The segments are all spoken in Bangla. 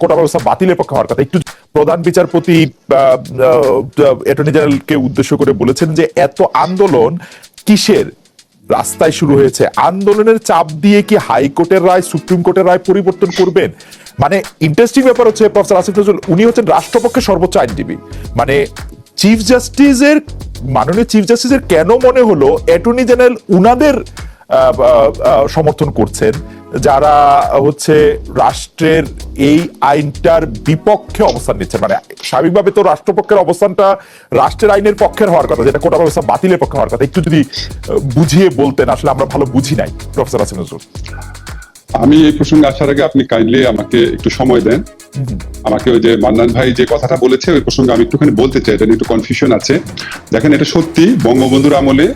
কোটা ব্যবস্থা বাতিলের পক্ষে হওয়ার কথা। একটু প্রধান বিচারপতি অ্যাটর্নি জেনারেলকে উদ্দেশ্য করে বলেছেন যে এত আন্দোলন কিসের? রাস্তায় শুরু হয়েছে। আন্দোলনের চাপ দিয়ে কি হাইকোর্টের রায়, সুপ্রিম কোর্টের রায় পরিবর্তন করবেন? মানে ইন্টারেস্টিং ব্যাপার হচ্ছে প্রফেসর আসিফ নজরুল, উনি হচ্ছেন রাষ্ট্রপক্ষের সর্বোচ্চ আইনজীবী। মানে চিফ জাস্টিসের মাননীয় চিফ জাস্টিসের কেন মনে হলো? অ্যাটর্নি জেনারেল উনাদের সমর্থন করছেন। যারা হচ্ছে রাষ্ট্রের এই আইনটার বিপক্ষে অবস্থান নিচ্ছেন মানে স্বাভাবিকভাবে তো রাষ্ট্রপক্ষের অবস্থানটা রাষ্ট্রের আইনের পক্ষের হওয়ার কথা যেটা কোটা ব্যবস্থা বাতিলের পক্ষে হওয়ার কথা। একটু যদি বুঝিয়ে বলতেন আসলে আমরা ভালো বুঝি নাই প্রফেসর আসিফ নজরুল আমি এই প্রসঙ্গে আসার আগে আপনি কাইন্ডলি আমাকে একটু সময় দেন। আমাকে ওই যে মান্নান ভাই যে কথাটা বলেছে ওই প্রসঙ্গে আমি একটুখানি বলতে চাই এটা নিয়ে একটু কনফিউশন আছে। দেখেন এটা সত্যি বঙ্গবন্ধুর আমলে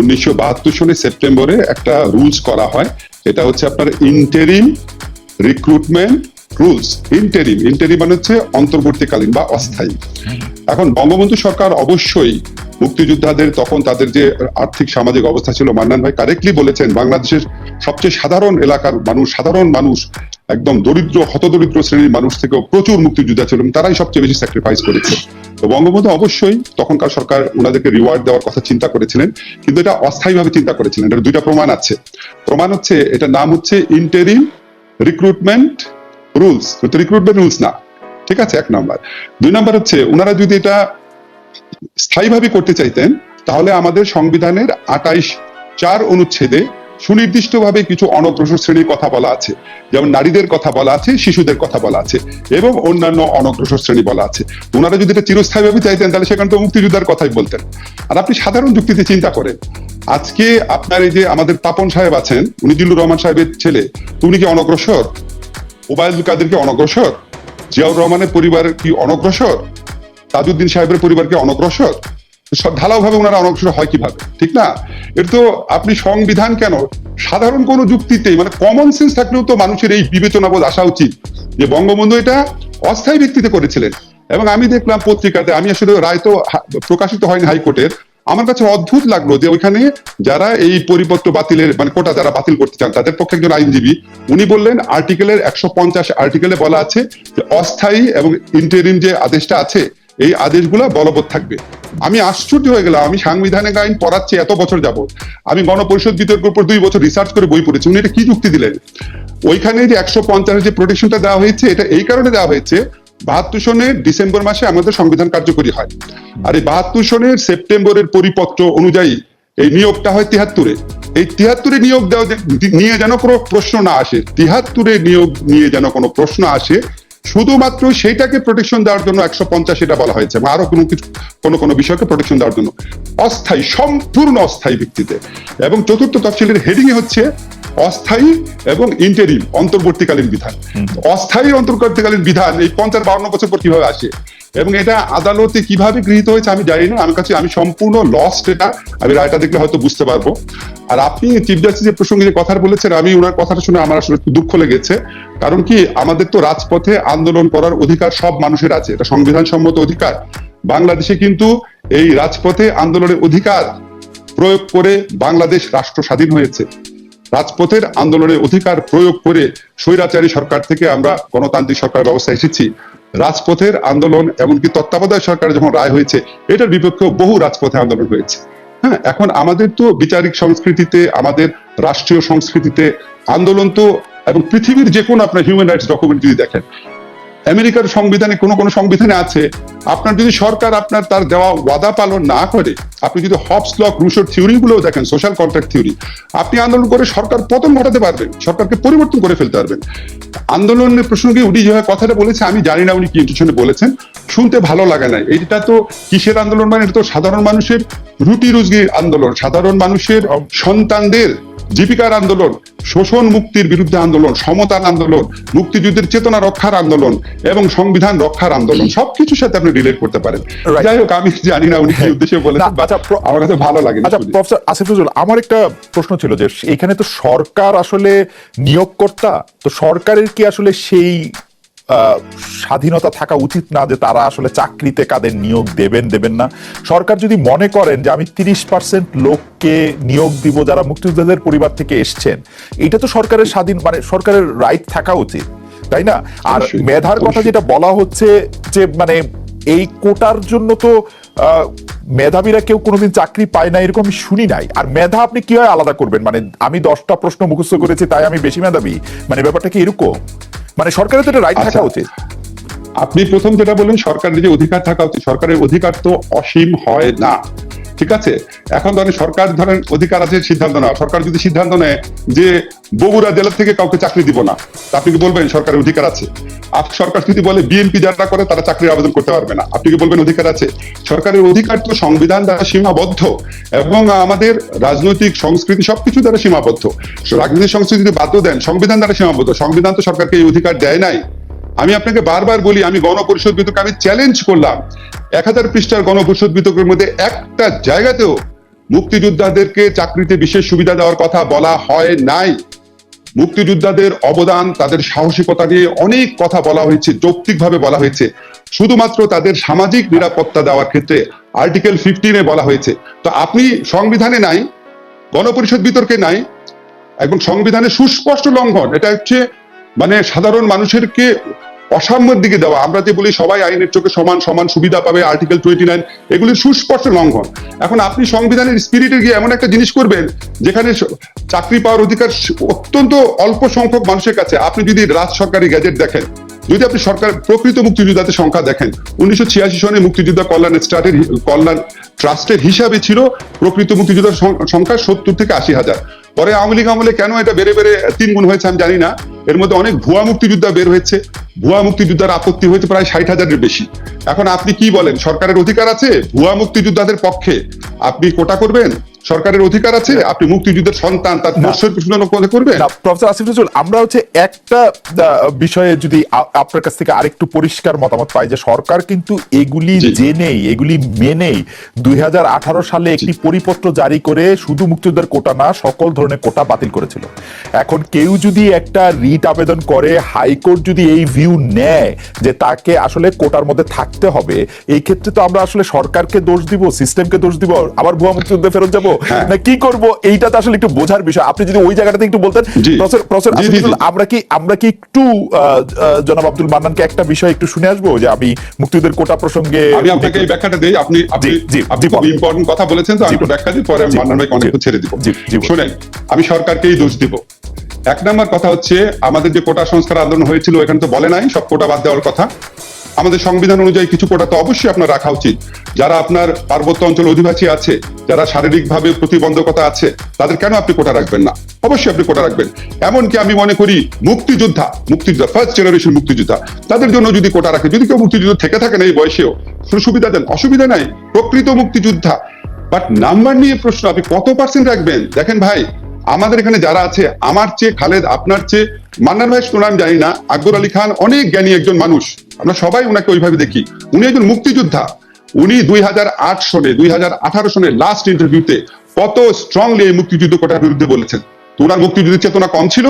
উনিশশো বাহাত্তর সনে সেপ্টেম্বরে একটা রুলস করা হয় এটা হচ্ছে আপনার interim recruitment rules interim interim মানে হচ্ছে অন্তর্বর্তীকালীন বা অস্থায়ী। এখন বঙ্গবন্ধু সরকার অবশ্যই মুক্তিযোদ্ধাদের তখন তাদের যে আর্থিক সামাজিক অবস্থা ছিল, মান্নান ভাই কারেক্টলি বলেছেন, বাংলাদেশের সবচেয়ে সাধারণ এলাকার মানুষ, সাধারণ মানুষ, একদম দরিদ্র, হতদরিদ্র শ্রেণির মানুষ থেকেও প্রচুর মুক্তিযোদ্ধা ছিল তারাই সবচেয়ে বেশি স্যাক্রিফাইস করেছে। তো বঙ্গবন্ধু অবশ্যই তখনকার সরকার ওনাদেরকে রিওয়ার্ড দেওয়ার কথা চিন্তা করেছিলেন, কিন্তু এটা অস্থায়ীভাবে চিন্তা করেছিলেন। এটার দুইটা প্রমাণ আছে। প্রমাণ হচ্ছে, এটার নাম হচ্ছে interim recruitment rules recruitment rules না। ঠিক আছে, এক নাম্বার। দুই নাম্বার হচ্ছে, ওনারা যদি এটা স্থায়ীভাবে করতে চাইতেন, তাহলে আমাদের সংবিধানের আটাইশ চার অনুচ্ছেদে সুনির্দিষ্টভাবে কিছু অনগ্রসর শ্রেণির কথা বলা আছে। যেমন নারীদের কথা বলা আছে, শিশুদের কথা বলা আছে এবং অন্যান্য অনগ্রসর শ্রেণি বলা আছে। ওনারা যদি এটা চিরস্থায়ীভাবে চাইতেন, তাহলে সেখানে তো মুক্তিযোদ্ধার কথাই বলতেন। আর আপনি সাধারণ যুক্তিতে চিন্তা করেন, আজকে আপনার এই যে আমাদের তাপন সাহেব আছেন, উনি জিল্লুর রহমান সাহেবের ছেলে, উনি কি অনগ্রসর? ওবায়দুল কাদের কি অনগ্রসর? জিয়াউর রহমানের পরিবার কি অনগ্রসর? তাজউদ্দিন সাহেবের পরিবারকে অনগ্রসর? ঢালাওভাবে ওনারা অনগ্রসর হয় কীভাবে? ঠিক না? এর তো আপনি সংবিধান কেন? সাধারণ কোনো যুক্তিতে মানে কমন সেন্স থাকলেও তো মানুষের এই বিবেচনাবোধ আসা উচিত। যে বঙ্গবন্ধু এটা অস্থায়ী ভিত্তিতে করেছিলেন। এবং আমি দেখলাম পত্রিকাতে, আমি আসলে রায় তো প্রকাশিত হয়নি হাইকোর্টের, আমার কাছে অদ্ভুত লাগল যে ওইখানে যারা এই পরিপত্র বাতিলের মানে কোটা যারা বাতিল করতে চান, তাদের পক্ষে একজন আইনজীবী, উনি বললেন আর্টিকেলের একশো পঞ্চাশ আর্টিকেলে বলা আছে যে অস্থায়ী এবং ইন্টারিম যে আদেশটা আছে এই আদেশগুলো বলবৎ থাকবে। আমি আশ্চর্য হয়ে গেলাম, আমি সাংবিধানিক আইন পড়াচ্ছি, এত বছর যাবত আমি গণপরিষদ বিতর্কের উপর দুই বছর রিসার্চ করে বই পড়েছি, উনি এটা কি যুক্তি দিলেন? ওইখানে যে একশো পঞ্চাশের যে প্রোটেকশনটা দেওয়া হয়েছে, এটা এই কারণে দেওয়া হয়েছে, বাহাত্তর সনের ডিসেম্বর মাসে আমাদের সংবিধান কার্যকরী হয়। আর এই বাহাত্তর সনের সেপ্টেম্বরের পরিপত্র অনুযায়ী এই নিয়োগটা হয় তিহাত্তরে এই তিহাত্তরে নিয়োগ দেওয়া নিয়ে যেন কোনো প্রশ্ন না আসে তিহাত্তরে নিয়োগ নিয়ে যেন কোনো প্রশ্ন আসে শুধুমাত্র সেইটাকে প্রোটেকশন দেওয়ার জন্য একশো পঞ্চাশ এটা বলা হয়েছে এবং আরও কোনো কিছু কোনো কোনো বিষয়কে প্রোটেকশন দেওয়ার জন্য। অস্থায়ী সম্পূর্ণ অস্থায়ী ভিত্তিতে। এবং চতুর্থ তফসিলের হেডিং হচ্ছে অস্থায়ী এবং ইন্টারিম অন্তর্বর্তীকালীন বিধান। অস্থায়ী অন্তর্বর্তীকালীন বিধান এই পঞ্চাশ বাউন্ন বছর পর কীভাবে আসে? এবং এটা আদালতে কীভাবে গৃহীত হয়েছে আমি জানি না। আমার কাছে আমি সম্পূর্ণ লস্ট এটা। আমি রায়টা দেখলে হয়তো বুঝতে পারব। আর আপনি চিফ জাস্টিসের প্রসঙ্গে যে কথা বলেছেন, আমি ওনার কথাটা শুনে আমার আসলে দুঃখ লেগেছে। কারণ কি, আমাদের তো রাজপথে আন্দোলন করার অধিকার সব মানুষের আছে। এটা সংবিধান সম্মত অধিকার। বাংলাদেশে কিন্তু এই রাজপথে আন্দোলনের অধিকার প্রয়োগ করে বাংলাদেশ রাষ্ট্র স্বাধীন হয়েছে। রাজপথের আন্দোলনের অধিকার প্রয়োগ করে স্বৈরাচারী সরকার থেকে আমরা গণতান্ত্রিক সরকার ব্যবস্থা এসেছি। রাজপথের আন্দোলন, এমনকি তত্ত্বাবধায়ক সরকার যখন রায় হয়েছে, এটার বিপক্ষেও বহু রাজপথে আন্দোলন হয়েছে। হ্যাঁ এখন আমাদের তো বিচারিক সংস্কৃতিতে, আমাদের রাষ্ট্রীয় সংস্কৃতিতে আন্দোলন তো, এবং পৃথিবীর যে কোনো আপনার হিউম্যান রাইটস ডকুমেন্ট যদি দেখেন আমেরিকার সংবিধানে কোনো কোনো সংবিধানে আছে আপনার যদি সরকার আপনার তার দেওয়া ওয়াদা পালন না করে আপনি যদি হবস লক রুশোর থিওরি গুলো দেখেন সোশ্যাল কন্ট্রাক্ট থিওরি আপনি আন্দোলন করে সরকার পতন ঘটাতে পারবেন সরকারকে পরিবর্তন করে ফেলতে পারবেন। আন্দোলনের প্রসঙ্গে উনি যেভাবে কথাটা বলেছে আমি জানি না উনি কি ইন্টেনশনে বলেছেন শুনতে ভালো লাগে না এটা তো কিসের আন্দোলন মানে? এটা তো সাধারণ মানুষের রুটি রুজগির আন্দোলন। সাধারণ মানুষের সন্তানদের জীবিকার আন্দোলন শোষণ মুক্তির বিরুদ্ধে আন্দোলন সমতার আন্দোলন মুক্তিযুদ্ধের চেতনা রক্ষার আন্দোলন এবং সংবিধান রক্ষার আন্দোলন সবকিছুর সাথে আপনি রিলেট করতে পারেন। যাই হোক আমি জানি না উনি কি উদ্দেশ্যে না, বলেছেন আচ্ছা, আমার কাছে ভালো লাগে আচ্ছা প্রফেসর আসিফ নজরুল আমার একটা প্রশ্ন ছিল যে এখানে তো সরকার আসলে নিয়োগকর্তা তো সরকারের কি আসলে সেই স্বাধীনতা থাকা উচিত না যে তারা আসলে চাকরিতে কাদের নিয়োগ দেবেন দেবেন না। সরকার যদি মনে করেন যে আমি তিরিশ পার্সেন্ট লোককে নিয়োগ দিব যারা মুক্তিযোদ্ধাদের পরিবার থেকে এসছেন এটা তো সরকারের স্বাধীন মানে সরকারের রাইট থাকা উচিত তাই না? আর মেধার কথা যেটা বলা হচ্ছে যে মানে এই কোটার জন্য তো আহ, মেধাবীরা কেউ কোনোদিন চাকরি পায় না এরকম আমি শুনি নাই। আর মেধা আপনি কীভাবে আলাদা করবেন? মানে আমি দশটা প্রশ্ন মুখস্থ করেছি তাই আমি বেশি মেধাবী। মানে ব্যাপারটা কি এরকম? মানে সরকারের তো এটা রাইট আচ্ছা। থাকা উচিত আপনি প্রথম যেটা বললেন সরকারের যে অধিকার থাকা উচিত সরকারের অধিকার তো অসীম হয় না ঠিক আছে? এখন ধরেন সরকার ধরেন অধিকার আছে, সিদ্ধান্ত নেওয়া। সরকার যদি সিদ্ধান্ত নেয় যে বগুড়া জেলা থেকে কাউকে চাকরি দিব না আপনি কি বলবেন সরকারের অধিকার আছে? সরকার যদি বলে বিএনপি যারা করে, তারা চাকরির আবেদন করতে পারবে না। আপনি কি বলবেন অধিকার আছে? সরকারের অধিকার তো সংবিধান দ্বারা সীমাবদ্ধ এবং আমাদের রাজনৈতিক সংস্কৃতি সবকিছু দ্বারা সীমাবদ্ধ। রাজনৈতিক সংস্কৃতি যদি বাধ্য দেন, সংবিধান দ্বারা সীমাবদ্ধ। সংবিধান তো সরকারকে এই অধিকার দেয় নাই। আমি আপনাকে বারবার বলি, আমি গণপরিষদ বিতর্কে আমি চ্যালেঞ্জ করলাম। এক হাজার পৃষ্ঠার গণপরিষদ বিতর্কের মধ্যে একটা জায়গাতেও মুক্তিযোদ্ধাদেরকে চাকরিতে বিশেষ সুবিধা দেওয়ার কথা বলা হয় নাই। মুক্তিযোদ্ধাদের অবদান, তাদের সাহসিকতা নিয়ে অনেক কথা বলা হয়েছে, যৌক্তিকভাবে বলা হয়েছে। শুধুমাত্র তাদের সামাজিক নিরাপত্তা দেওয়ার ক্ষেত্রে আর্টিকেল ফিফটিনে বলা হয়েছে। তো আপনি সংবিধানে নাই, গণপরিষদ বিতর্কে নাই এবং সংবিধানের সুস্পষ্ট লঙ্ঘন, এটা হচ্ছে মানে সাধারণ মানুষেরকে অসাম্যের দিকে দেওয়া। আমরা যে বলি সবাই আইনের চোখে সমান সমান সুবিধা পাবে আর্টিকেল টোয়েন্টি নাইন এগুলির সুস্পষ্ট লঙ্ঘন। এখন আপনি সংবিধানের স্পিরিটে গিয়ে এমন একটা জিনিস করবেন, যেখানে চাকরি পাওয়ার অধিকার অত্যন্ত অল্প সংখ্যক মানুষের কাছে। আপনি যদি রাজ সরকারি গ্যাজেট দেখেন, যদি আপনি সরকার প্রকৃত মুক্তিযোদ্ধাদের সংখ্যা দেখেন, উনিশশো ছিয়াশি সনে মুক্তিযোদ্ধা কল্যাণ স্টার্টের কল্যাণ ট্রাস্টের হিসাবে ছিল প্রকৃত মুক্তিযোদ্ধার সংখ্যা সত্তর থেকে আশি হাজার। পরে আওয়ামী লীগ আমলে কেন এটা বেড়ে বেড়ে তিন গুণ হয়েছে আমি জানি না। এর মধ্যে অনেক ভুয়া মুক্তিযোদ্ধা বের হয়েছে। ভুয়া মুক্তিযোদ্ধার আপত্তি হয়েছে প্রায় ষাট হাজারের বেশি। এখন আপনি কি বলেন সরকারের অধিকার আছে ভুয়া মুক্তিযোদ্ধাদের পক্ষে? আপনি কোটা করবেন? সরকারের অধিকার আছে? আপনি মুক্তিযুদ্ধের সন্তান তার। পিছনে করবেন? প্রফেসর আসিফ নজরুল আমরা হচ্ছে একটা বিষয়ে যদি আপনার কাছ থেকে আরেকটু পরিষ্কার মতামত পাই যে সরকার কিন্তু এগুলি জেনেই এগুলি মেনেই দুই সালে একটি পরিপত্র জারি করে শুধু মুক্তিযোদ্ধার কোটা না সকল ধরনের কোটা বাতিল করেছিল। এখন কেউ যদি একটা রিট আবেদন করে হাইকোর্ট যদি এই ভিউ নেয় যে তাকে আসলে কোটার মধ্যে থাকতে হবে এই ক্ষেত্রে তো আমরা আসলে সরকারকে দোষ দিব সিস্টেমকে দোষ দিব আবার ভুয়া মুক্তিযুদ্ধে ফেরত যাব হ্যাঁ। না কি করব এইটা তো আসলে একটু বোঝার বিষয় আপনি যদি ওই জায়গাটাতে একটু বলতেন। প্রফেসর। আমরা কি আমরা কি একটু জনাব আব্দুল মান্নানকে একটা বিষয় একটু শুনে আসব যে আমি মুক্তিযুদ্ধের কোটা প্রসঙ্গে আমি আপনাকে এই ব্যাখ্যাটা দিই আপনি আপনি খুব ইম্পর্টেন্ট কথা বলেছেন তো আমি একটু ব্যাখ্যা দিই পরে মান্নান ভাইকে অনেক ছেড়ে দিব। শুনেন আমি সরকারকেই দোষ দিব এক নম্বর কথা হচ্ছে, আমাদের যে কোটা সংস্কার আন্দোলন হয়েছিল, এখানে তো বলে নাই, সব কোটা বাদ দেওয়ার কথা। আমাদের সংবিধান অনুযায়ী কিছু কোটা তো অবশ্যই আপনার রাখা উচিত। যারা আপনার পার্বত্য অঞ্চল অধিবাসী আছে, যারা শারীরিকভাবে প্রতিবন্ধকতা আছে, তাদের কেন আপনি কোটা রাখবেন না? অবশ্যই আপনি কোটা রাখবেন। এমনকি আমি মনে করি, মুক্তিযোদ্ধা মুক্তিযোদ্ধা ফার্স্ট জেনারেশন মুক্তিযোদ্ধা, তাদের জন্য যদি কোটা রাখে, যদি কেউ মুক্তিযুদ্ধ থেকে থাকেন এই বয়সেও সুবিধা দেন, অসুবিধা নাই, প্রকৃত মুক্তিযোদ্ধা। বাট নাম্বার নিয়ে প্রশ্ন, আপনি কত পার্সেন্ট রাখবেন? দেখেন ভাই আমাদের এখানে যারা আছে, আমার চেয়ে খালেদ, আপনার চেয়ে মান্নান ভাই সুনাম জানি না, আকবর আলী খান অনেক জ্ঞানী একজন মানুষ। আমরা সবাই ওনাকে ওইভাবে দেখি। উনি একজন মুক্তিযোদ্ধা। উনি দুই হাজার আট সনে, দুই হাজার আঠারো সনে লাস্ট ইন্টারভিউতে কত স্ট্রংলি এই মুক্তিযুদ্ধ কোটার বিরুদ্ধে বলেছেন। তো ওনার মুক্তিযুদ্ধের চেতনা কম ছিল?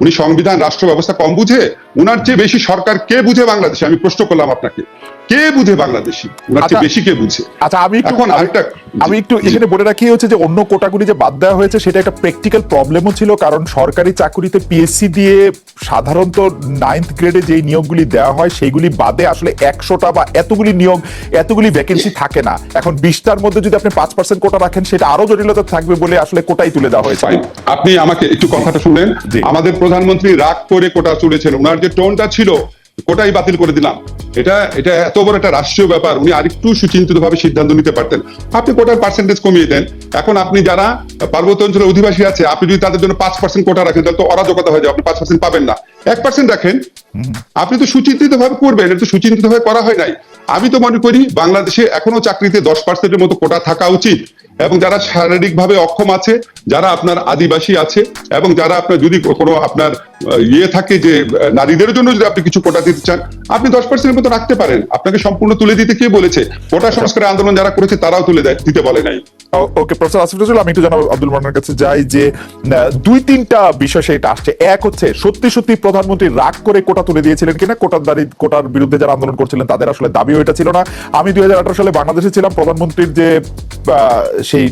উনি সংবিধান, রাষ্ট্র ব্যবস্থা কম বুঝে? উনার চেয়ে বেশি সরকার কে বুঝে বাংলাদেশে? আমি প্রশ্ন করলাম আপনাকে। কে বুঝে বাংলাদেশি? উনার চেয়ে আচ্ছা। বেশি কে বুঝে? আচ্ছা আমি একটু এখন আরেকটা আমি একটু এখানে বলে রাখি হচ্ছে যে অন্য কোটাগুলি যে বাদ দেওয়া হয়েছে সেটা একটা প্র্যাকটিক্যাল প্রবলেমও ছিল কারণ সরকারি চাকুরিতে পিএসসি দিয়ে সাধারণত নাইন্থ গ্রেডে যে নিয়োগগুলি দেওয়া হয় সেইগুলি বাদে আসলে একশোটা বা এতগুলি নিয়োগ এতগুলি ভ্যাকেন্সি থাকে না। এখন বিশটার মধ্যে যদি আপনি পাঁচ পার্সেন্ট কোটা রাখেন সেটা আরও জটিলতা থাকবে বলে আসলে কোটাই তুলে দেওয়া হয়েছে। আপনি আমাকে একটু কথাটা শুনলেন? জি। আমাদের প্রধানমন্ত্রী রাগ করে কোটা চলেছেন ওনার যে টোনটা ছিল কোটাই বাতিল করে দিলাম। এটা এটা এত বড় একটা রাষ্ট্রীয় ব্যাপার, উনি আরেকটু সুচিন্তিত ভাবে সিদ্ধান্ত নিতে পারতেন। আপনি কোটার পার্সেন্টেজ কমিয়ে দেন। এখন আপনি যারা পার্বত্য অঞ্চলের অধিবাসী আছে, আপনি যদি তাদের জন্য পাঁচ পার্সেন্ট কোটা রাখেন, তাহলে তো অরাজকতা হয়ে যাবে, আপনি পাঁচ পার্সেন্ট পাবেন না। এক পার্সেন্ট রাখেন। আপনি তো সুচিন্তিত ভাবে করবেন, এটা তো সুচিন্তিত ভাবে করা হয় নাই। আমি তো মনে করি, বাংলাদেশে এখনও চাকরিতে দশ পার্সেন্টের মতো কোটা থাকা উচিত, এবং যারা শারীরিকভাবে অক্ষম আছে যারা আপনার আদিবাসী আছে এবং যারা আপনার যদি কোনো আপনার ইয়ে থাকে যে নারীদের জন্য যদি আপনি কিছু কোটা দিতে চান আপনি দশ পার্সেন্টের মতো রাখতে পারেন। আপনাকে সম্পূর্ণ তুলে দিতে কে বলেছে? কোটা সংস্কার আন্দোলন যারা করেছে তারাও তুলে দেয় দিতে বলে নাই। ওকে প্রফেসর আসিফ নজরুল আমি একটু জানাব আব্দুল মান্নার কাছে যাই যে দুই তিনটা বিষয় সেটা আসছে। এক হচ্ছে সত্যি সত্যি প্রধানমন্ত্রী রাগ করে কোটা তুলে দিয়েছিলেন কিনা? কোটার দাঁড়ি কোটার বিরুদ্ধে যারা আন্দোলন করছিলেন তাদের আসলে দাবিও এটা ছিল না। আমি দুই হাজার আঠারো সালে বাংলাদেশে ছিলাম প্রধানমন্ত্রীর যে আহ, সেই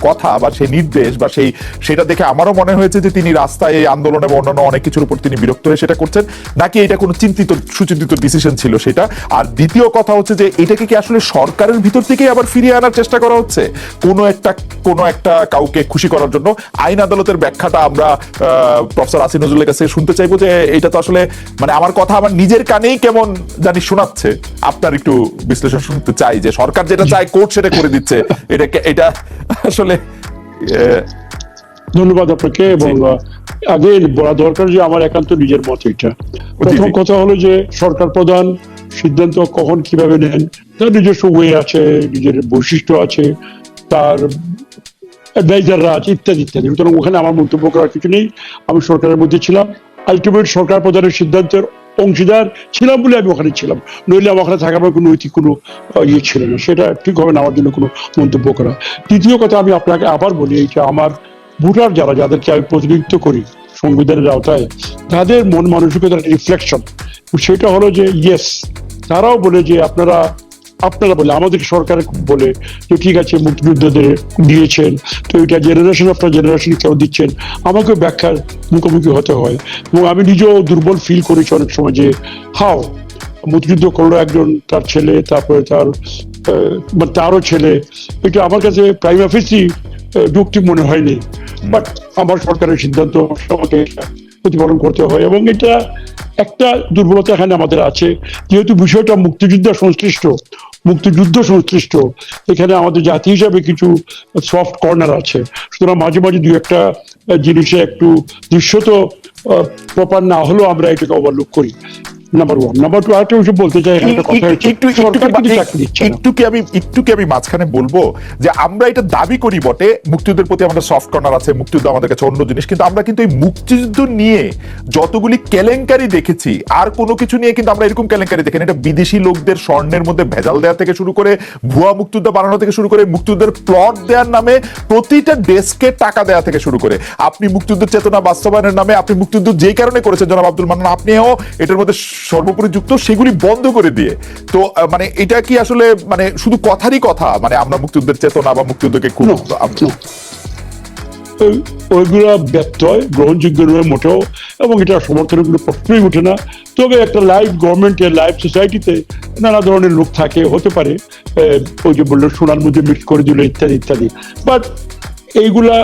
কথা বা সেই নির্দেশ বা সেই সেটা দেখে আমারও মনে হয়েছে যে তিনি রাস্তায় এই আন্দোলন এবং অন্যান্য অনেক কিছুর উপর তিনি বিরক্ত হয়ে সেটা করছেন। নাকি এটা কোনো চিন্তিত সুচিন্তিত ডিসিশন ছিল সেটা? আর দ্বিতীয় কথা হচ্ছে যে এটাকে কি আসলে সরকারের ভিতর থেকেই আবার ফিরিয়ে আনার চেষ্টা করা হচ্ছে? কোনো একটা কোনো একটা কাউকে খুশি করার জন্য আইন আদালতের ব্যাখ্যাটা আমরা প্রফেসর আসিফ নজরুলের কাছে শুনতে চাইব যে এটা তো আসলে মানে আমার কথা আমার নিজের কানেই কেমন জানি শোনাচ্ছে। আপনার একটু বিশ্লেষণ শুনতে চাই যে সরকার যেটা চায় কোর্ট সেটা করে দিচ্ছে। এটা এটা আসলে ধন্যবাদ আপনাকে এবং আগে বলা দরকার যে আমার একান্ত নিজের মত এটা। প্রথম কথা হলো যে সরকার প্রধান সিদ্ধান্ত কখন কীভাবে নেন তার নিজস্ব ওয়ে আছে নিজের বৈশিষ্ট্য আছে তার অ্যাডভাইজাররা আছে ইত্যাদি ইত্যাদি। সুতরাং ওখানে আমার মন্তব্য করার কিছু নেই। আমি সরকারের মধ্যে ছিলাম। আলটিমেট সরকার প্রধানের সিদ্ধান্তের অংশীদার ছিলাম বলে আমি ওখানে ছিলাম। নইলে আমার ওখানে থাকার কোনো নৈতিক কোনো ইয়ে ছিল না। সেটা ঠিক হবে না, আমার জন্য কোনো মন্তব্য করা। তৃতীয় কথা আমি আপনাকে আবার বলি যে আমার ভোটার যারা, যাদেরকে আমি প্রতিনিধিত্ব করি সংবিধানের আওতায়, তাদের মন মানসিকতার রিফ্লেকশন সেটা হলো যে ইয়েস তারাও বলে যে, আপনারা আপনারা বলে আমাদের সরকার বলে যে ঠিক আছে মুক্তিযুদ্ধদের দিয়েছেন তো এটা জেনারেশন আফটার জেনারেশন কেউ দিচ্ছেন। আমাকে ব্যাখ্যার মুখোমুখি হতে হয়। এবং আমি নিজেও দুর্বল ফিল করেছি অনেক সময় যে হাও মুক্তিযুদ্ধ করল একজন তার ছেলে তারপরে তার মানে তারও ছেলে। এটা আমার কাছে প্রাইম অফিসই যুক্তি মনে হয়নি। বাট আমার সরকারের সিদ্ধান্ত আমাকে প্রতিপালন করতে হয় এবং এটা একটা দুর্বলতা এখানে আমাদের আছে। যেহেতু বিষয়টা মুক্তিযুদ্ধ সংশ্লিষ্ট মুক্তিযুদ্ধ সংশ্লিষ্ট। এখানে আমাদের জাতি হিসাবে কিছু সফট কর্নার আছে। সুতরাং মাঝে মাঝে দু একটা জিনিসে একটু দৃশ্যত প্রপার না হলেও আমরা এটাকে ওভারলুক করি। নাম্বার ওয়ান নাম্বার টু আরেকটা বিষয় বলতে চাই এখানে একটা কথা হচ্ছে, একটু সরকার কিন্তু চাকরি দিচ্ছে না। একটু কি আমি একটু কি আমি মাঝখানে বলব যে আমরা এটা দাবি করি বটে মুক্তিযুদ্ধের প্রতি আমাদের সফট কর্নার আছে মুক্তিযুদ্ধ আমাদের কাছে অন্য জিনিস কিন্তু আমরা কিন্তু এই মুক্তিযুদ্ধ নিয়ে যতগুলি কেলেঙ্কারি দেখেছি আর কোনো কিছু নিয়ে কিন্তু আমরা এরকম কেলেঙ্কারি দেখেন। এটা বিদেশি লোকদের স্বর্ণের মধ্যে ভেজাল দেওয়া থেকে শুরু করে ভুয়া মুক্তিযুদ্ধ বানানো থেকে শুরু করে মুক্তিযুদ্ধের প্লট দেওয়ার নামে প্রতিটা ডেস্কে টাকা দেওয়া থেকে শুরু করে। আপনি মুক্তিযুদ্ধের চেতনা বাস্তবায়নের নামে আপনি মুক্তিযুদ্ধ যে কারণে করেছেন জনাব আব্দুল মান্নান আপনিও এটার মধ্যে সর্বোপরি যুক্ত সেগুলি বন্ধ করে দিয়ে। তো মানে এটা কি আসলে মানে শুধু কথারই কথা? মানে আমরা মুক্তিযুদ্ধের চেতনা বা মুক্তিযুদ্ধকে খুব ওইগুলো ব্যত্যয় গ্রহণযোগ্য নয় মোটেও এবং এটা সমর্থনের কোনো প্রশ্নই ওঠে না। তবে একটা লাইভ গভর্নমেন্টে লাইভ সোসাইটিতে নানা ধরনের লোক থাকে হতে পারে ওই যে বলল সোনার মধ্যে মিক্স করে দিল ইত্যাদি ইত্যাদি। বাট এইগুলা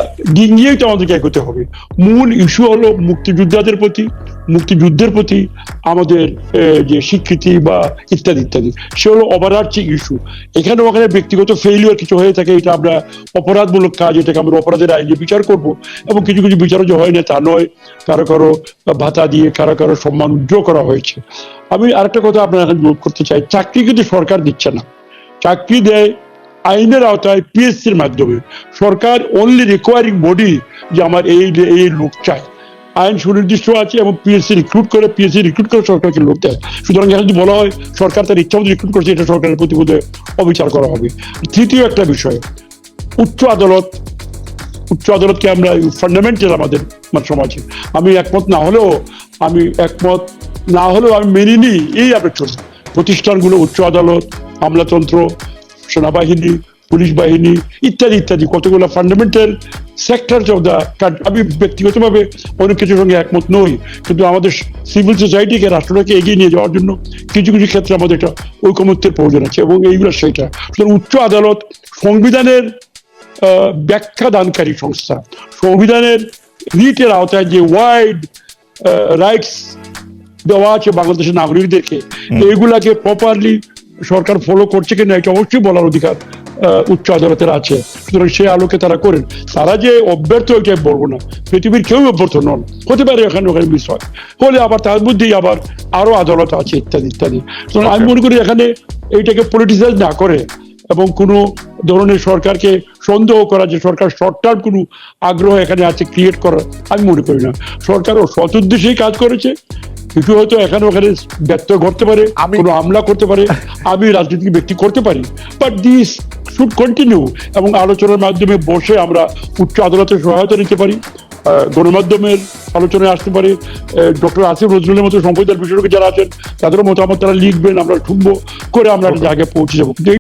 নিয়েই তো আমাদেরকে এগোতে হবে। মূল ইস্যু হলো মুক্তিযোদ্ধাদের প্রতি, মুক্তিযুদ্ধের প্রতি আমাদের যে স্বীকৃতি বা ইত্যাদি ইত্যাদি। সে হলো ওভারআর্চিং ইস্যু এখানে ওখানে ব্যক্তিগত ফেইলিওর কিছু হয়ে থাকে, এটা আমরা অপরাধমূলক কাজ, এটাকে আমরা অপরাধের আইনে বিচার করব। এবং কিছু কিছু বিচারও যে হয় না তা নয়, কারও কারও ভাতা দিয়ে কারও কারও সম্মান উজ্জ্বল করা হয়েছে। আমি আরেকটা কথা আপনার এখন করতে চাই, চাকরি কিন্তু সরকার দিচ্ছে না। চাকরি দেয় আইনের আওতায় পিএসসির মাধ্যমে সরকার অনলি রিকোয়ারিং বডি যে আমার এই এই লোক চাই আইন সুনির্দিষ্ট আছে এবং পিএসসি রিক্রুট করে, পিএসসি রিক্রুট করে সরকারকে লোক দেয়। সুতরাং এখানে যদি বলা হয়, সরকার তার ইচ্ছা মতো রিক্রুট করছে, এটা সরকারের প্রতি বোধহয় অবিচার করা হবে। তৃতীয় একটা বিষয়, উচ্চ আদালত, উচ্চ আদালতকে আমরা ফান্ডামেন্টাল আমাদের মানে সমাজে আমি একমত না হলেও, আমি একমত না হলেও আমি মেনে নিই, এই আপনার প্রতিষ্ঠানগুলো উচ্চ আদালত, আমলাতন্ত্র সেনাবাহিনী পুলিশ বাহিনী ইত্যাদি ইত্যাদি। কতগুলো ফান্ডামেন্টাল সেক্টর অফ দ্য আমি ব্যক্তিগতভাবে অনেক কিছুর সঙ্গে একমত নই কিন্তু আমাদের সিভিল সোসাইটিকে রাষ্ট্রটাকে এগিয়ে নিয়ে যাওয়ার জন্য কিছু কিছু ক্ষেত্রে আমাদের একটা ঐকমত্যের প্রয়োজন আছে এবং এইগুলো সেটা। সুতরাং উচ্চ আদালত সংবিধানের ব্যাখ্যা দানকারী সংস্থা। সংবিধানের রিটের আওতায় যে ওয়াইড রাইটস দেওয়া আছে বাংলাদেশের নাগরিকদেরকে এইগুলাকে প্রপারলি সরকার ফলো করছে কিনা এটা অবশ্যই বলার অধিকার উচ্চ আদালতের আছে। সুতরাং সেই আলোকে তারা করেন। তারা যে অব্যর্থ এটা বলব না। পৃথিবীর কেউ অভ্যর্থ নন। হতে পারে এখানে ওখানে হয়। হলে আবার তার মধ্যেই আবার আরও আদালত আছে ইত্যাদি ইত্যাদি। আমি মনে করি এখানে এইটাকে পলিটিসাইজ না করে এবং কোনো ধরনের সরকারকে সন্দেহ করা যে সরকার শর্ট টার্ম কোনো আগ্রহ এখানে আছে ক্রিয়েট করার আমি মনে করি না। সরকারও সৎ উদ্দেশ্যেই কাজ করেছে। কিছু হয়তো এখানে ওখানে ব্যর্থ ঘটতে পারে আমি- কোনো হামলা করতে পারে আমি রাজনৈতিক ব্যক্তি করতে পারি। বাট দিস শুড কন্টিনিউ এবং আলোচনার মাধ্যমে বসে আমরা উচ্চ আদালতের সহায়তা নিতে পারি গণমাধ্যমের আলোচনায় আসতে পারে ডক্টর আসিফ নজরুলের মতো সংবিধান বিশেষজ্ঞ যারা আছেন তাদেরও মতামত তারা লিখবেন আমরা শুনব করে আমরা একটা জায়গায় পৌঁছে যাব।